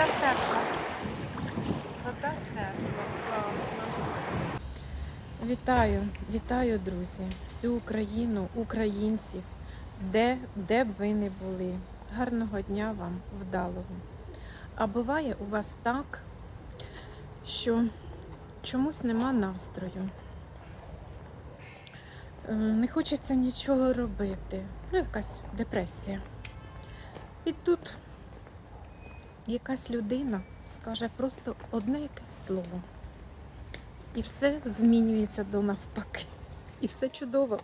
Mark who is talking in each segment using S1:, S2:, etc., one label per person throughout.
S1: вода тепла. Вода тепла, класно. Вітаю, вітаю, друзі, всю Україну, українців, де, де б ви не були. Гарного дня вам, вдалого. А буває у вас так, що чомусь нема настрою. Е, Не хочеться нічого робити. Ну, якась депресія. І тут якась людина скаже просто одне якесь слово. І все змінюється до навпаки. І все чудово.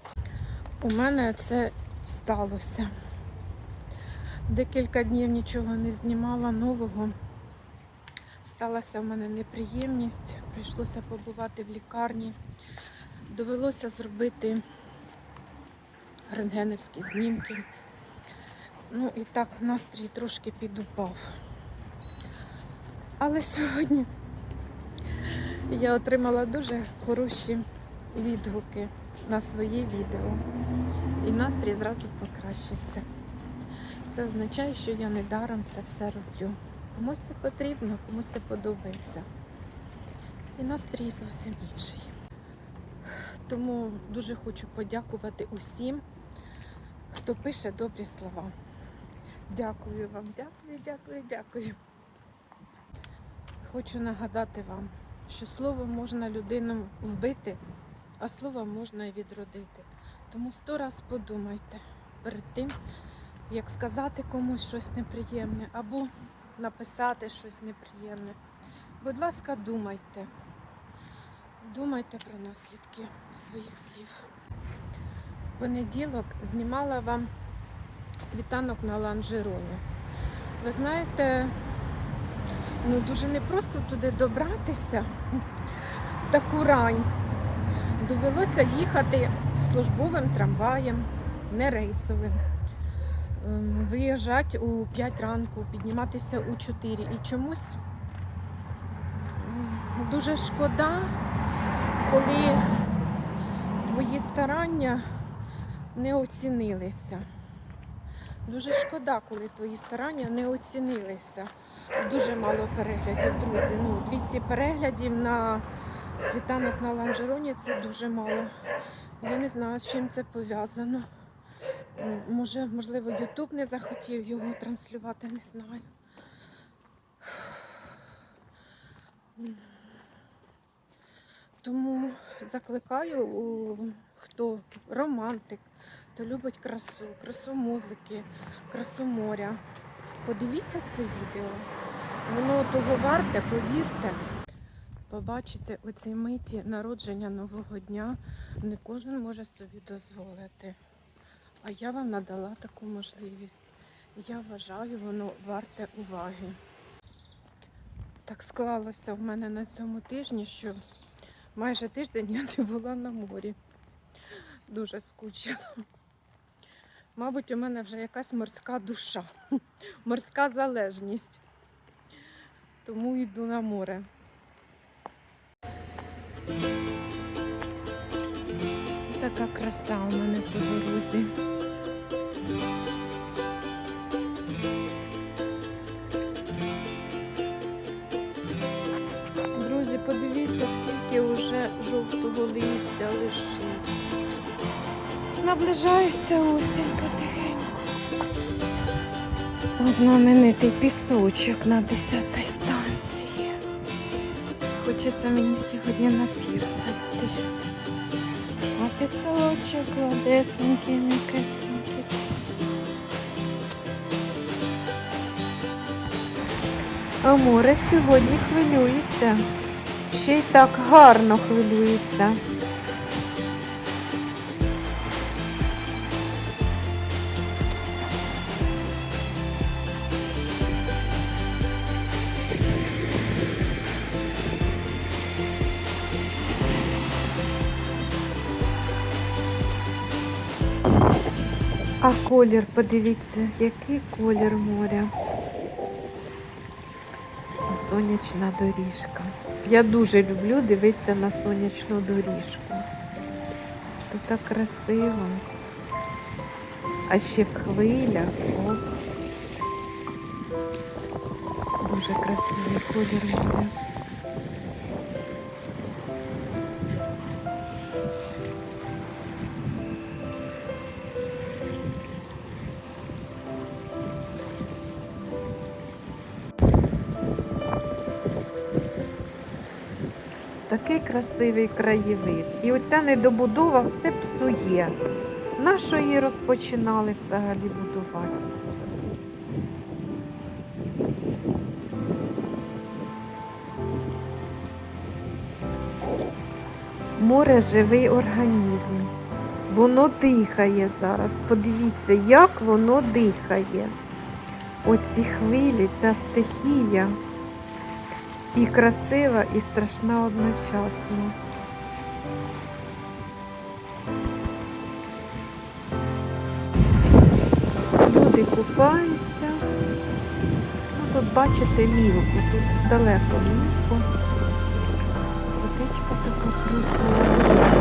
S1: У мене це сталося. Декілька днів нічого не знімала нового. Сталася в мене неприємність, прийшлося побувати в лікарні. Довелося зробити рентгенівські знімки. Ну і так настрій трошки підупав. Але сьогодні я отримала дуже хороші відгуки на своє відео. І настрій зразу покращився. Це означає, що я недаром це все роблю. Комусь це потрібно, комусь це подобається. І настрій зовсім інший. Тому дуже хочу подякувати усім, хто пише добрі слова. Дякую вам, дякую, дякую, дякую. Хочу нагадати вам, що слово можна людину вбити, а слово можна і відродити. Тому сто раз подумайте перед тим, як сказати комусь щось неприємне або написати щось неприємне. Будь ласка, думайте. Думайте про наслідки своїх слів. Понеділок знімала вам світанок на ланжероні. Ви знаєте, ну дуже непросто туди добратися в таку рань. Довелося їхати службовим трамваєм, не рейсовим. Ем, Виїжджати у 5 ранку, підніматися у 4. І чомусь дуже шкода, коли твої старання не оцінилися. Дуже шкода, коли твої старання не оцінилися. Дуже мало переглядів, друзі. Ну, 200 переглядів на світанок на ланжероні це дуже мало. Я не знаю, з чим це пов'язано. Може, можливо, Ютуб не захотів його транслювати, не знаю. Тому закликаю, хто романтик, хто любить красу, красу музики, красу моря. Подивіться це відео. Воно того варте, повірте. Побачити оці миті народження нового дня не кожен може собі дозволити. А я вам надала таку можливість. Я вважаю, воно варте уваги. Так склалося в мене на цьому тижні, що майже тиждень я не була на морі. Дуже скучила. Мабуть, у мене вже якась морська душа, морська залежність. Тому йду на море. Така краса у мене по дорозі. Друзі, подивіться, скільки вже жовтого листя лишить. Наближається осінь потихеньку. О, знаменитий пісочок на 10-й станції. Хочеться мені сьогодні на пір садити. А пісочок ладесенький, м'якесенький. А море сьогодні хвилюється. Ще й так гарно хвилюється. Колір, подивіться, який колір моря. Сонячна доріжка. Я дуже люблю дивитися на сонячну доріжку. Це так красиво. А ще хвиля. О. Дуже красивий колір буде. Такий красивий краєвид. І оця недобудова все псує. Нащо її розпочинали взагалі будувати? Море живий організм. Воно дихає зараз. Подивіться, як воно дихає. Оці хвилі, ця стихія і красива, і страшна одночасно. Люди купаються. Ну, тут бачите мілко, тут далеко мілко. Водичка така прозора.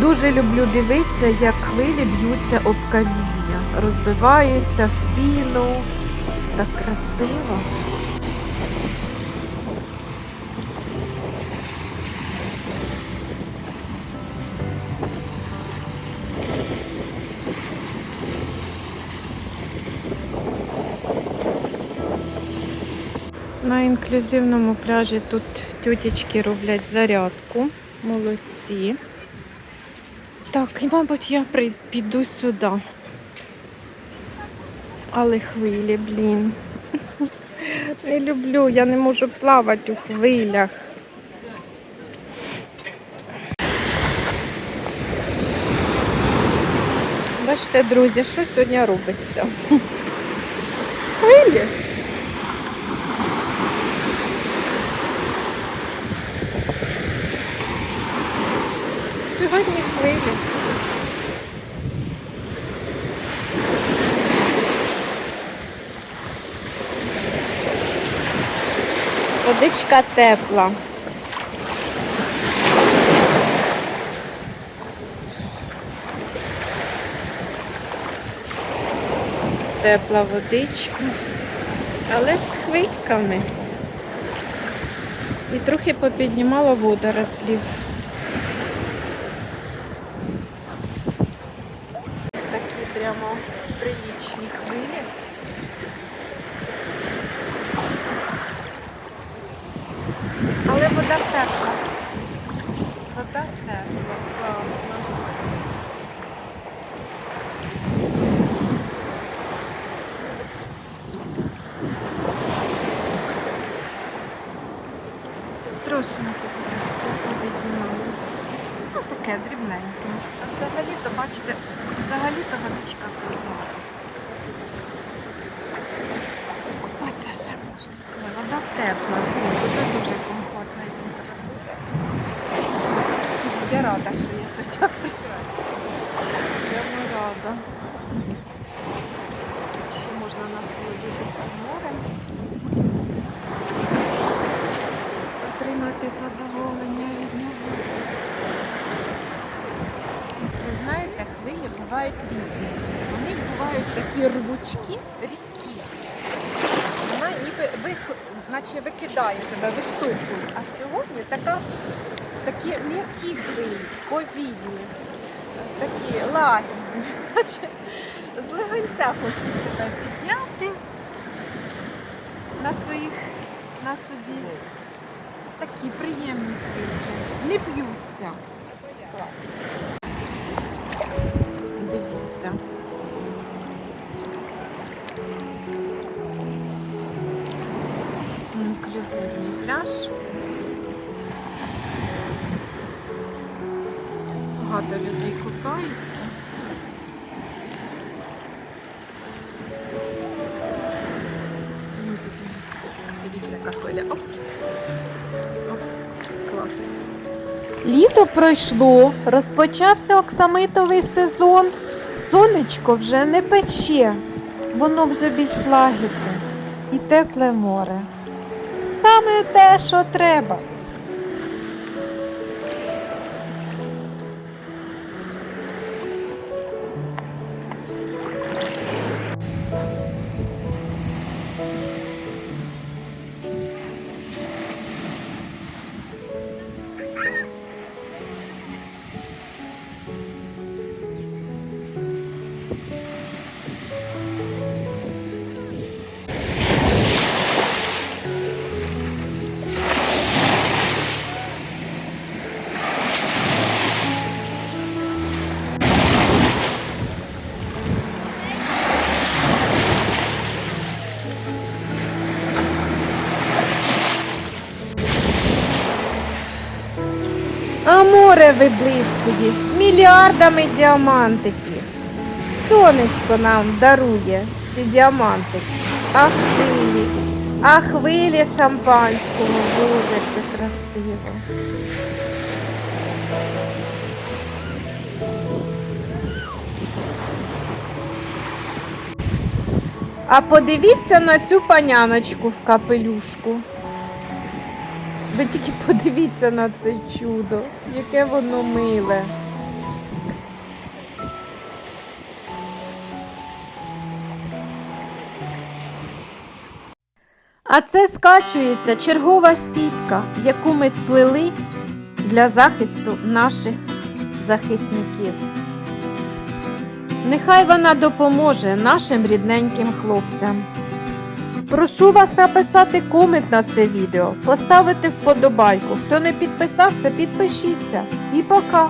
S1: Дуже люблю дивитися, як хвилі б'ються об каміння, розбиваються в піну. Так красиво. На інклюзивному пляжі тут тютечки роблять зарядку. Молодці. Так, і, мабуть, я піду сюди. Але хвилі, блін. Не люблю, я не можу плавати у хвилях. Бачите, друзі, що сьогодні робиться? Хвилі. Сьогодні хвилі. Водичка тепла. Тепла водичка, але з хвильками. І трохи попіднімала водорослів. Такі прямо прилічні хвилі. Але вода тепла. Вода тепла, класно. Піднімали. Ну, таке дрібненьке. А взагалі-то, бачите, взагалі-то водичка прозора. Купатися ще можна. Вода тепла, Ой, тут дуже комфортна температура. Я рада, що я сьогодні прийшла. Прямо рада. Ще можна насолодитися морем. Отримати задоволення від нього. Ви знаєте, хвилі різні. Вони бувають такі рвучкі, різкі. Вона ніби вих, наче викидає тебе, виштовхує. А сьогодні така, такі м'які хвилі, повільні, такі лагідні. З легонця хочуть тебе підняти на своїх, на собі. Такі приємні хвилі. Не б'ються. Клас. Дивіться. Інклюзивний пляж. Багато людей Дивіться, дивіться, яка хвиля. Опс. Опс. Клас.
S2: Літо пройшло, розпочався оксамитовий сезон. Сонечко вже не пече, воно вже більш лагідне і тепле море. саме те, що треба. А море виблискує мільярдами діамантиків. Сонечко нам дарує ці діамантики. А хвилі, а хвилі шампанського, боже, це красиво. А подивіться на цю паняночку в капелюшку. Ви тільки подивіться на це чудо, яке воно миле. А це скачується чергова сітка, яку ми сплели для захисту наших захисників. Нехай вона допоможе нашим рідненьким хлопцям. Прошу вас написати комент на це відео, поставити вподобайку. Хто не підписався, підпишіться. І пока!